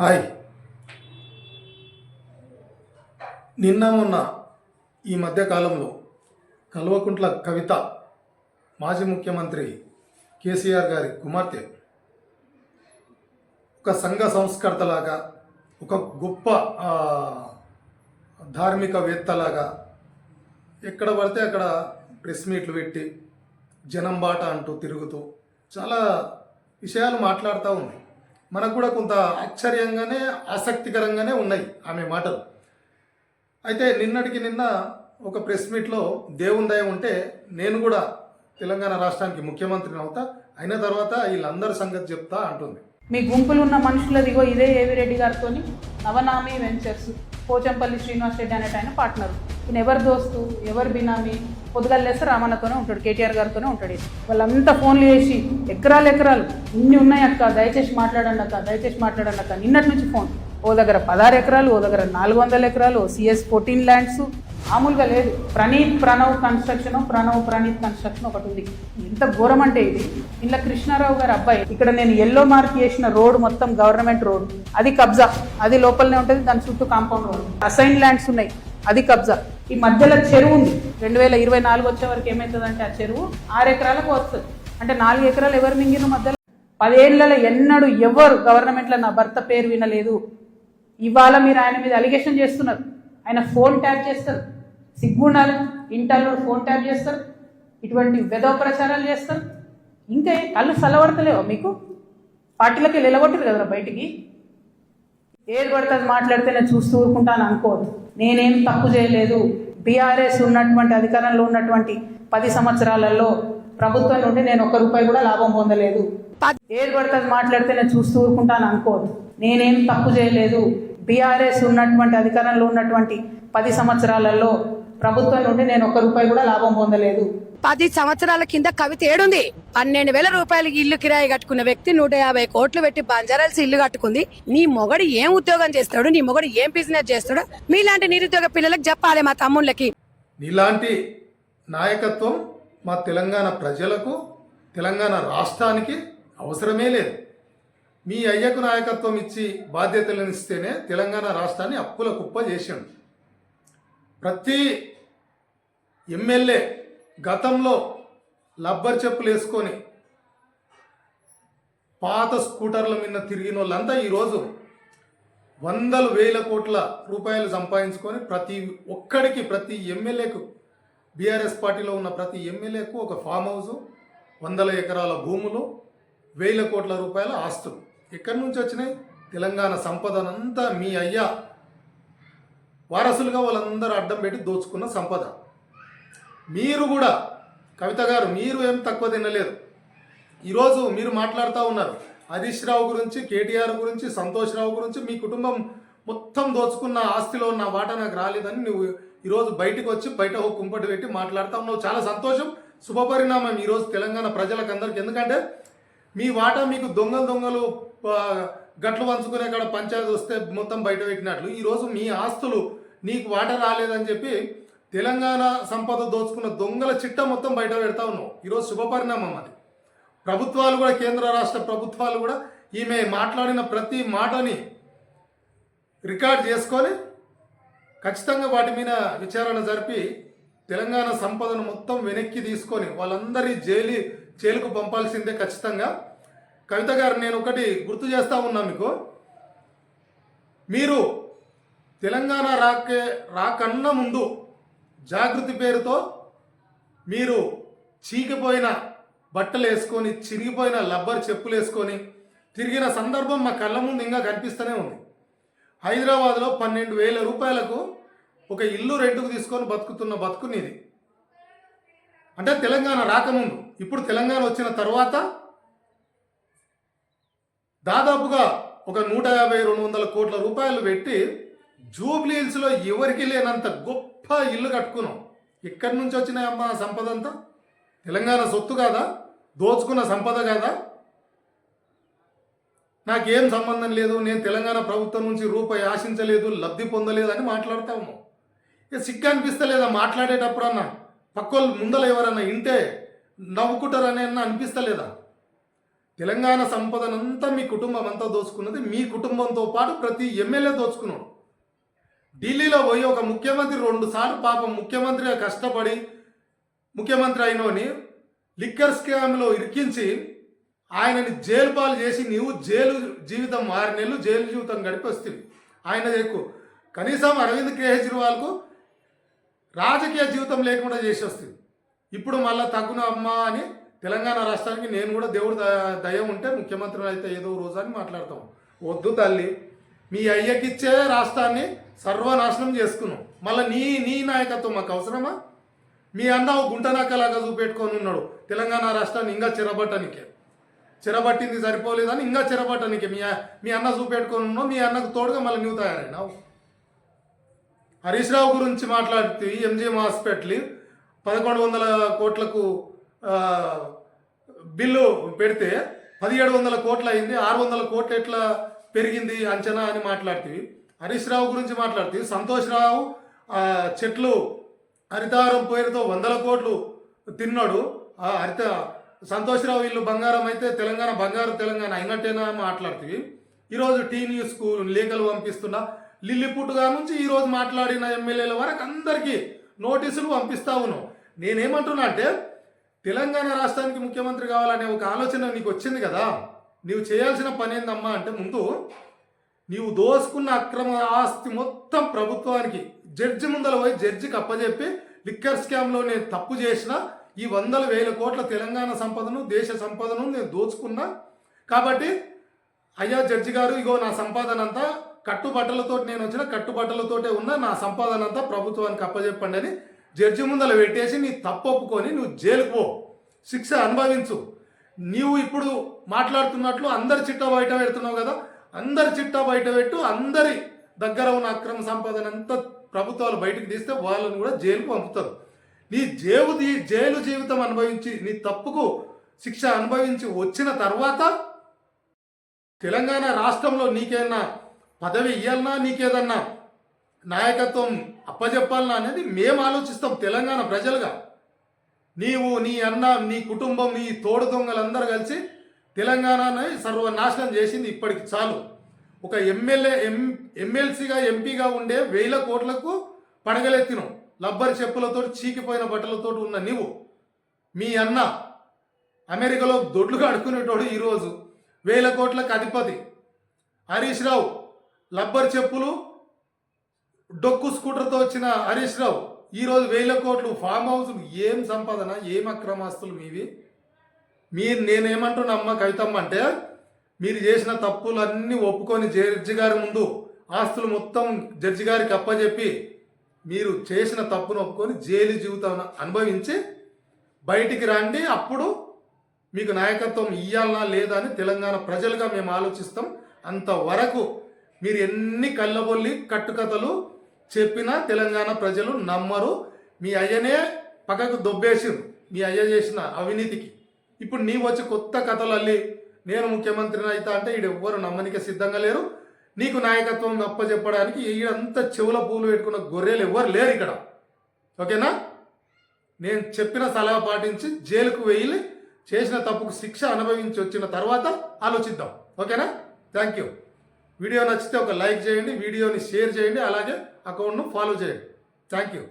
Hi. నిన్న మొన్న ఈ మధ్యకాలంలో కల్వకుంట్ల కవిత మాజీ ముఖ్యమంత్రి కేసీఆర్ గారి కుమార్తె ఒక సంఘ సంస్కర్తలాగా ఒక గొప్ప ధార్మికవేత్తలాగా ఎక్కడ పడితే అక్కడ ప్రెస్ మీట్లు పెట్టి జనం బాట అంటూ తిరుగుతూ చాలా విషయాలు మాట్లాడుతూ ఉంది. మనకు కూడా కొంత ఆశ్చర్యంగానే ఆసక్తికరంగానే ఉన్నాయి ఆమె మాటలు. అయితే నిన్నటికి నిన్న ఒక ప్రెస్ మీట్లో దేవుని దయ ఉంటే నేను కూడా తెలంగాణ రాష్ట్రానికి ముఖ్యమంత్రిని అవుతా అయిన తర్వాత వీళ్ళందరి సంగతి చెప్తా అంటుంది. మీ గుంపులు ఉన్న మనుషులదిగో ఇదే ఏవి రెడ్డి గారితో నవనామి వెంచర్స్ పోచంపల్లి శ్రీనివాస్ రెడ్డి అనేట ఆయన పార్ట్నర్. ఈయన ఎవరు దోస్తు ఎవరు బినామీ? పొద్దుగాలు లేస్తే రామన్నతోనే ఉంటాడు కేటీఆర్ గారితోనే ఉంటాడు వాళ్ళంతా ఫోన్లు చేసి ఎకరాలు ఎకరాలు ఇన్ని ఉన్నాయి అక్క దయచేసి మాట్లాడండి అక్క దయచేసి మాట్లాడండి అక్క. నిన్నటి నుంచి ఫోన్. ఓ దగ్గర పదహారు ఎకరాలు ఓ దగ్గర నాలుగు వందల ఎకరాలు సిఎస్ ఫోర్టీన్ ల్యాండ్స్. మామూలుగా లేదు. ప్రణీత్ ప్రణవ్ కన్స్ట్రక్షన్ ప్రణవ్ ప్రణీత్ కన్స్ట్రక్షన్ ఒకటి ఉంది. ఎంత ఘోరం అంటే ఇది. ఇలా కృష్ణారావు గారు అబ్బాయి. ఇక్కడ నేను ఎల్లో మార్క్ చేసిన రోడ్ మొత్తం గవర్నమెంట్ రోడ్. అది కబ్జా. అది లోపలనే ఉంటుంది దాని చుట్టూ కాంపౌండ్ రోడ్. అసైన్ ల్యాండ్స్ ఉన్నాయి. అది కబ్జా. ఈ మధ్యలో చెరువు ఉంది. రెండు వేల ఇరవై నాలుగు వచ్చే వరకు ఏమవుతుందంటే ఆ చెరువు ఆరు ఎకరాలకు వస్తుంది. అంటే నాలుగు ఎకరాలు ఎవరు మింగిన మధ్యలో? పదేళ్ళలో ఎన్నడూ ఎవరు గవర్నమెంట్లో నా భర్త పేరు వినలేదు. ఇవాళ మీరు ఆయన మీద అలిగేషన్ చేస్తున్నారు. ఆయన ఫోన్ ట్యాప్ చేస్తారు. సిగ్గుండాలి ఇంటర్లో ఫోన్ ట్యాప్ చేస్తారు. ఇటువంటి వెధవ ప్రచారాలు చేస్తారు. ఇంకా కళ్ళు చల్లబడతలేవా మీకు? పార్టీలకి వెళ్ళగొట్టారు కదా బయటికి? ఏది పడితే మాట్లాడితే నేను చూస్తూ ఊరుకుంటాను అనుకోవద్దు. నేనేం తప్పు చేయలేదు. బీఆర్ఎస్ ఉన్నటువంటి అధికారంలో ఉన్నటువంటి పది సంవత్సరాలలో ప్రభుత్వం నుండి నేను ఒక్క రూపాయి కూడా లాభం పొందలేదు. ఏది పడితే మాట్లాడితే నేను చూస్తూ ఊరుకుంటాను అనుకోవద్దు. నేనేం తప్పు చేయలేదు. బీఆర్ఎస్ ఉన్నటువంటి అధికారంలో ఉన్నటువంటి పది సంవత్సరాలలో ప్రభుత్వం నుండి నేను ఒక్క రూపాయి కూడా లాభం పొందలేదు. పది సంవత్సరాల కింద కవిత ఏడుంది. పన్నెండు వేల రూపాయలకి ఇల్లు కిరాయి కట్టుకున్న వ్యక్తి నూట యాభై కోట్లు పెట్టి బంజారాల్సి ఇల్లు కట్టుకుంది. నీ మొగడు ఏం ఉద్యోగం చేస్తాడు నీ మొగడు ఏం బిజినెస్ చేస్తాడు మీలాంటి నిరుద్యోగ పిల్లలకు చెప్పాలి మా తమ్ముళ్ళకి. నీలాంటి నాయకత్వం మా తెలంగాణ ప్రజలకు తెలంగాణ రాష్ట్రానికి అవసరమే లేదు. మీ అయ్యకు నాయకత్వం ఇచ్చి బాధ్యతలను ఇస్తేనే తెలంగాణ రాష్ట్రాన్ని అప్పుల కుప్ప చేసిండు. ప్రతి ఎమ్మెల్యే గతంలో లబ్బర్ చెప్పులు వేసుకొని పాత స్కూటర్ల మీద తిరిగిన వాళ్ళంతా ఈరోజు వందల వేల కోట్ల రూపాయలు సంపాదించుకొని ప్రతి ఒక్కడికి ప్రతి ఎమ్మెల్యేకు బీఆర్ఎస్ పార్టీలో ఉన్న ప్రతి ఎమ్మెల్యేకు ఒక ఫామ్ హౌస్ వందల ఎకరాల భూములు వేల కోట్ల రూపాయల ఆస్తులు. ఎక్కడి నుంచి వచ్చినాయి? తెలంగాణ సంపదనంతా మీ అయ్యా. వారసులుగా వాళ్ళందరూ అడ్డం పెట్టి దోచుకున్న సంపద. మీరు కూడా కవిత గారు మీరు ఏం తక్కువ తినలేదు. ఈరోజు మీరు మాట్లాడుతూ ఉన్నారు. హరీష్ రావు గురించి కేటీఆర్ గురించి సంతోష్ రావు గురించి మీ కుటుంబం మొత్తం దోచుకున్న ఆస్తిలో ఉన్న వాటా నాకు రాలేదని నువ్వు ఈరోజు బయటకు వచ్చి బయట ఒక కుంపటి పెట్టి మాట్లాడుతా ఉన్నావు. చాలా సంతోషం. శుభపరిణామం ఈరోజు తెలంగాణ ప్రజలకు అందరికి. ఎందుకంటే మీ వాటా మీకు దొంగలు దొంగలు గట్లు పంచుకునే కాడ పంచాయతీ వస్తే మొత్తం బయట పెట్టినట్లు. ఈరోజు మీ ఆస్తులు నీకు వాట రాలేదని చెప్పి తెలంగాణ సంపద దోచుకున్న దొంగల చిట్ట మొత్తం బయట పెడతా ఉన్నావు. ఈరోజు శుభపరిణామం అది. ప్రభుత్వాలు కూడా కేంద్ర రాష్ట్ర ప్రభుత్వాలు కూడా ఈమె మాట్లాడిన ప్రతి మాటని రికార్డ్ చేసుకొని ఖచ్చితంగా వాటి మీద విచారణ జరిపి తెలంగాణ సంపదను మొత్తం వెనక్కి తీసుకొని వాళ్ళందరి జైలు జైలుకు పంపాల్సిందే ఖచ్చితంగా. కవిత గారు నేను ఒకటి గుర్తు చేస్తా ఉన్నా మీకు. మీరు తెలంగాణ రాకే రాకన్నా ముందు జాగృతి పేరుతో మీరు చీకిపోయిన బట్టలు వేసుకొని చిరిగిపోయిన లబ్బర్ చెప్పులు వేసుకొని తిరిగిన సందర్భం మా కళ్ళ ముందు ఇంకా కనిపిస్తూనే ఉంది. హైదరాబాద్లో పన్నెండు వేల రూపాయలకు ఒక ఇల్లు రెంట్కు తీసుకొని బతుకుతున్న బతుకునిది. అంటే తెలంగాణ రాకముందు ఇప్పుడు తెలంగాణ వచ్చిన తర్వాత దాదాపుగా ఒక నూట యాభై రెండు వందల కోట్ల రూపాయలు పెట్టి జూబ్లీహిల్స్లో ఎవరికి లేనంత గొప్ప ఇల్లు కట్టుకున్నాం. ఎక్కడి నుంచి వచ్చినాయమ్మా ఆ సంపద అంతా తెలంగాణ సొత్తు కాదా? దోచుకున్న సంపద కాదా? నాకేం సంబంధం లేదు నేను తెలంగాణ ప్రభుత్వం నుంచి రూపాయి ఆశించలేదు లబ్ధి పొందలేదు అని మాట్లాడతాము ఇక సిగ్గు అనిపిస్తలేదా మాట్లాడేటప్పుడు అన్న? పక్కోళ్ళు ముందల ఎవరన్నా ఇంటే నవ్వుకుంటారని అన్న అనిపిస్తలేదా? తెలంగాణ సంపదనంతా మీ కుటుంబం అంతా దోచుకున్నది మీ కుటుంబంతో పాటు ప్రతి ఎమ్మెల్యే దోచుకున్నాడు. ఢిల్లీలో పోయి ఒక ముఖ్యమంత్రి రెండు సార్లు పాపం ముఖ్యమంత్రిగా కష్టపడి ముఖ్యమంత్రి అయినోని లిక్కర్ స్కామ్లో ఇరికించి ఆయనని జైలు పాలు చేసి నీవు జైలు జీవితం ఆరు నెలలు జైలు జీవితం గడిపి వస్తుంది ఆయన ఎక్కువ కనీసం అరవింద్ కేజ్రీవాల్కు రాజకీయ జీవితం లేకుండా చేసి వస్తుంది ఇప్పుడు మళ్ళీ తగ్గున అమ్మా అని తెలంగాణ రాష్ట్రానికి నేను కూడా దేవుడు ద- దయ ఉంటే ముఖ్యమంత్రి అయితే ఏదో రోజు అని మాట్లాడతాం. వద్దు తల్లి మీ అయ్యకిచ్చే రాష్ట్రాన్ని సర్వనాశనం చేసుకున్నాం. మళ్ళీ నీ నీ నాయకత్వం మాకు అవసరమా? మీ అన్న ఓ చూపెట్టుకొని ఉన్నాడు. తెలంగాణ రాష్ట్రాన్ని ఇంకా చిరబట్టనికే. చిరబట్టింది సరిపోలేదని ఇంకా చిరబట్టనికే. మీ మీ అన్న చూపెట్టుకొని ఉన్నావు మీ అన్నకు తోడుగా మళ్ళీ నువ్వు తయారైనావు. హరీష్ రావు గురించి మాట్లాడితే ఎంజిఎం హాస్పిటల్ పదకొండు వందల కోట్లకు బిల్లు పెడితే పదిహేడు వందల కోట్లు అయింది. ఆరు వందల కోట్లు ఎట్లా పెరిగింది అంచనా అని మాట్లాడితే హరీష్ రావు గురించి మాట్లాడితే సంతోష్ రావు చెట్లు హరితారం పేరుతో వందల కోట్లు తిన్నాడు. ఆ హరిత సంతోష్ రావు వీళ్ళు బంగారం అయితే తెలంగాణ బంగారు తెలంగాణ అయినట్టేనా మాట్లాడుతీవి ఈరోజు టీ న్యూస్కు లేఖలు పంపిస్తున్నా లిల్లిపుట్టుగా నుంచి ఈరోజు మాట్లాడిన ఎమ్మెల్యేల వరకు అందరికీ నోటీసులు పంపిస్తా ఉన్నాం. నేనేమంటున్నా అంటే తెలంగాణ రాష్ట్రానికి ముఖ్యమంత్రి కావాలనే ఒక ఆలోచన నీకు వచ్చింది కదా? నీవు చేయాల్సిన పని ఏందమ్మా అంటే ముందు నీవు దోసుకున్న అక్రమ ఆస్తి మొత్తం ప్రభుత్వానికి జడ్జి ముందర పోయి జడ్జికి అప్పజెప్పి లిక్కర్ స్కామ్లో నేను తప్పు చేసిన ఈ వందల వేల కోట్ల తెలంగాణ సంపదను దేశ సంపదను నేను దోచుకున్నా. కాబట్టి అయ్యా జడ్జి గారు ఇగో నా సంపాదన అంతా కట్టుబట్టలతో నేను వచ్చిన కట్టుబట్టలతోటే ఉన్న నా సంపాదన అంతా ప్రభుత్వానికి అప్పజెప్పండి అని జడ్జి ముందర పెట్టేసి నీ తప్పు ఒప్పుకొని నువ్వు జైలుకు పో. శిక్ష అనుభవించు. నీవు ఇప్పుడు మాట్లాడుతున్నట్లు అందరి చిట్టా బయట పెడుతున్నావు కదా అందరి చిట్టా బయట పెట్టు అందరి దగ్గర ఉన్న అక్రమ సంపాదన అంతా ప్రభుత్వాలు బయటకు తీస్తే వాళ్ళని కూడా జైలుకు పంపుతారు. నీ జేబు జైలు జీవితం అనుభవించి నీ తప్పుకు శిక్ష అనుభవించి వచ్చిన తర్వాత తెలంగాణ రాష్ట్రంలో నీకేమన్నా పదవి ఇవ్వాలన్నా నీకేదన్నా నాయకత్వం అప్పజెప్పాలన్నా అనేది మేము ఆలోచిస్తాం తెలంగాణ ప్రజలుగా. నీవు నీ అన్న నీ కుటుంబం నీ తోడు దొంగలందరూ కలిసి తెలంగాణని సర్వనాశనం చేసింది ఇప్పటికి చాలు. ఒక ఎమ్మెల్యే ఎం ఎమ్మెల్సీగా ఎంపీగా ఉండే వేల కోట్లకు పడగలెత్తినం లబ్బర్ చెప్పులతో చీకిపోయిన బట్టలతో ఉన్న నీవు. మీ అన్న అమెరికాలో దొడ్లుగా అడుకునేటోడు ఈరోజు. వేల కోట్లకు అధిపతి. హరీష్ రావు లబ్బర్ చెప్పులు డొక్కు స్కూటర్తో వచ్చిన హరీష్ రావు. ఈరోజు వేల కోట్లు ఫామ్ హౌస్ ఏం సంపాదన ఏం అక్రమాస్తులు మీవి? మీరు నేనేమంటున్నా అమ్మ కవితమ్మ అంటే మీరు చేసిన తప్పులన్నీ ఒప్పుకొని జడ్జి గారి ముందు ఆస్తులు మొత్తం జడ్జి గారికి అప్పచెప్పి మీరు చేసిన తప్పును ఒప్పుకొని జైలు జీవితం అనుభవించి బయటికి రండి అప్పుడు మీకు నాయకత్వం ఇయ్యాలనా లేదా అని తెలంగాణ ప్రజలుగా మేము ఆలోచిస్తాం. అంతవరకు మీరు ఎన్ని కళ్ళబొల్లి కట్టుకథలు చెప్పినా తెలంగాణ ప్రజలు నమ్మరు. మీ అయ్యనే పక్కకు దొబ్బేసిరు మీ అయ్య చేసిన అవినీతికి. ఇప్పుడు నీ వచ్చి కొత్త కథలు అల్లి నేను ముఖ్యమంత్రిని అయితే అంటే ఈడు ఎవ్వరు నమ్మనికి సిద్ధంగా లేరు. నీకు నాయకత్వం అప్పచెప్పడానికి ఈడంతా చెవుల పూలు పెట్టుకున్న గొర్రెలు ఎవ్వరు లేరు ఇక్కడ. ఓకేనా? నేను చెప్పిన సలహా పాటించి జైలుకు వెళ్ళి చేసిన తప్పుకు శిక్ష అనుభవించి వచ్చిన తర్వాత ఆలోచిద్దాం. ఓకేనా? థ్యాంక్ యూ వీడియో నచ్చితే ఒక లైక్ చేయండి వీడియోని షేర్ చేయండి అలాగే అకౌంట్ను ఫాలో చేయండి. Thank you